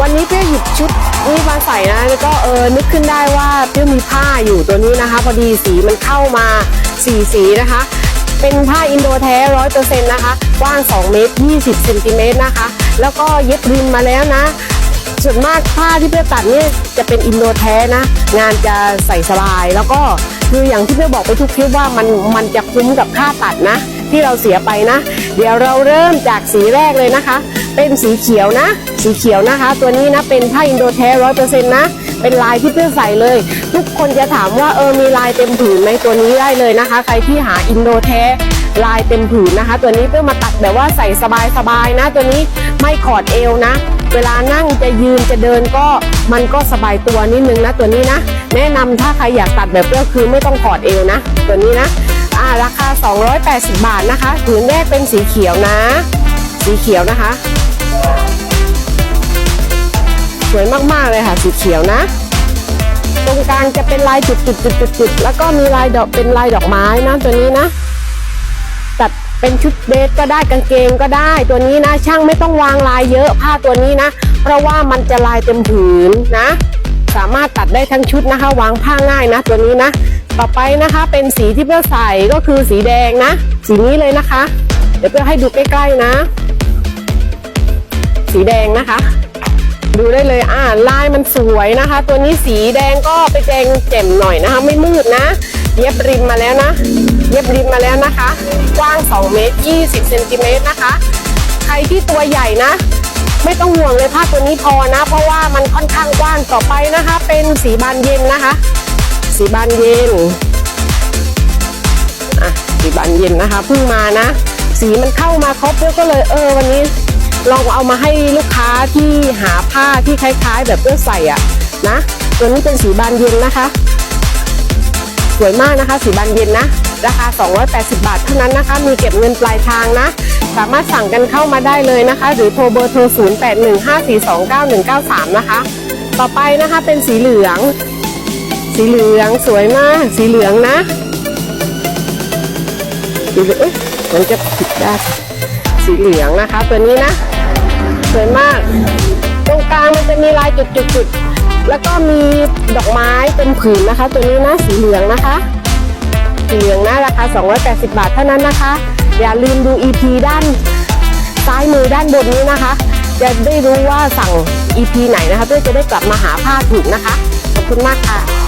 วันนี้เปี้ยหยิบชุดนี้มาใส่นะแล้วก็เออนึกขึ้นได้ว่าเปี้ยมีผ้าอยู่ตัวนี้นะคะ พอดีสีมันเข้ามาสีสีนะคะ เป็นผ้าอินโดแท้ร้อยเปอร์เซ็นต์นะคะกว้าง2เมตร20เซนติเมตรนะคะ แล้วก็เย็บริมมาแล้วนะ ส่วนมากผ้าที่เพื่อตัดเนี่ยจะเป็นอินโดแท้นะ งานจะใส่สบายแล้วก็คืออย่างที่เพื่อบอกไปทุกคลิปว่ามันมันจะคุ้มกับค่าตัดนะ ที่เราเสียไปนะ เดี๋ยวเราเริ่มจากสีแรกเลยนะคะ เป็นสีเขียวนะ สีเขียวนะคะ ตัวนี้นะเป็นผ้าอินโดแท้ร้อยเปอร์เซ็นต์นะเป็นลายที่เพื่อใส่เลย ทุกคนจะถามว่าเออมีลายเต็มผืนไหมตัวนี้ได้เลยนะคะ ใครที่หาอินโดแท้ลายเต็มผืนนะคะ ตัวนี้เพื่อมาตัดแบบว่าใส่สบายๆนะ ตัวนี้ไม่ขอดเอวนะ เวลานั่งจะยืนจะเดินก็มันก็สบายตัวนิดนึงนะตัวนี้นะ แนะนำถ้าใครอยากตัดแบบก็คือไม่ต้องขอดเอวนะ ตัวนี้นะ ราคา 280 บาทนะคะผืนแรกเป็นสีเขียวนะ สีเขียวนะคะ สวยมากๆเลยค่ะ สีเขียวนะ ตรงกลางจะเป็นลายจุดๆๆๆแล้วก็มีลายดอกเป็นลายดอกไม้นะตัวนี้นะตัดเป็นชุดเดทก็ได้กางเกงก็ได้ ตัวนี้นะช่างไม่ต้องวางลายเยอะผ้าตัวนี้นะ เพราะว่ามันจะลายเต็มผืนนะ สามารถตัดได้ทั้งชุดนะคะ วางผ้าง่ายนะ ตัวนี้นะ ต่อไปนะคะเป็นสีที่เพื่อใส่ก็คือสีแดงนะ สีนี้เลยนะคะ เดี๋ยวเพื่อให้ดูใกล้ๆนะ สีแดงนะคะ ดูได้เลยอ่าลายมันสวยนะคะ ตัวนี้สีแดงก็ไปแดงแจ่มหน่อยนะคะ ไม่มืดนะ เย็บริมมาแล้วนะ เย็บริมมาแล้วนะคะ กว้าง2เมตร20เซนติเมตรนะคะ ใครที่ตัวใหญ่นะ ไม่ต้องห่วงเลยผ้าตัวนี้พอนะ เพราะว่ามันค่อนข้างกว้างต่อไปนะคะ เป็นสีบานเย็นนะคะ สีบานเย็นอะสีบานเย็นนะคะเพิ่งมานะ สีมันเข้ามาครบแล้วก็เลยเออวันนี้ลองเอามาให้ลูกค้าที่หาผ้าที่คล้าย ๆ แบบเพื่อใส่อะนะตัวนี้เป็นสีบานเย็นนะคะ สวยมากนะคะ สีบานเย็นนะ ราคา 280 บาทเท่านั้นนะคะ มีเก็บเงินปลายทางนะ สามารถสั่งกันเข้ามาได้เลยนะคะ หรือโทรเบอร์โทร 0815429193 นะคะ ต่อไปนะคะเป็นสีเหลือง สีเหลืองสวยมาก สีเหลืองนะสีเหลืองเอ๊ะมันจะผิดได้สีเหลืองนะคะ ตัวนี้นะ สวยมาก ตรงกลางมันจะมีลายจุดๆ แล้วก็มีดอกไม้เป็นผืนนะคะ ตัวนี้นะสีเหลืองนะคะ สีเหลืองนะราคา 280 บาทเท่านั้นนะคะ อย่าลืมดู EP ด้านซ้ายมือด้านบนนี้นะคะ จะได้รู้ว่าสั่ง EP ไหนนะคะ เพื่อจะได้กลับมาหาผ้าถูกนะคะ ขอบคุณมากค่ะ